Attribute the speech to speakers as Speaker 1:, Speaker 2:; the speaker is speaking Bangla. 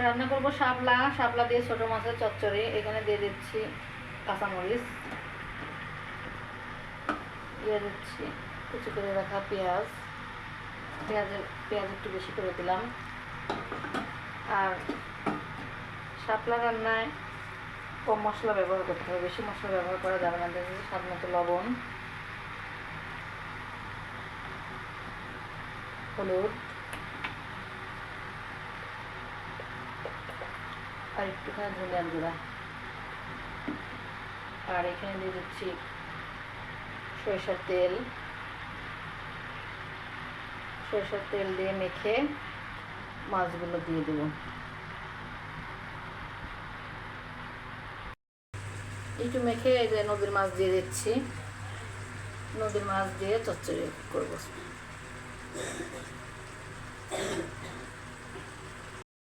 Speaker 1: রান্না করব শাপলা শাপলা দিয়ে ছোটো মাছের চচ্চড়ি, এখানে দিয়ে দিচ্ছি কাঁচামরিচ। দিয়ে দিচ্ছি কুচি করে রাখা পেঁয়াজ। পেঁয়াজের, পেঁয়াজ একটু বেশি করে দিলাম। আর শাপলা রান্নায় কম মশলা ব্যবহার করতে হবে। বেশি মশলা ব্যবহার করা যাবে না স্বাদ মতো লবণ, হলুদ। আর একটুখানি ধনিয়ার গুঁড়া আর এখানে দিয়ে দিচ্ছি সরিষার তেল। সরিষার তেল দিয়ে মেখে মাছগুলো দিয়ে দেবো। একটু মেখে এই যে নদীর মাছ দিয়ে দিচ্ছি। নদীর মাছ দিয়ে চচ্চড়ি করব।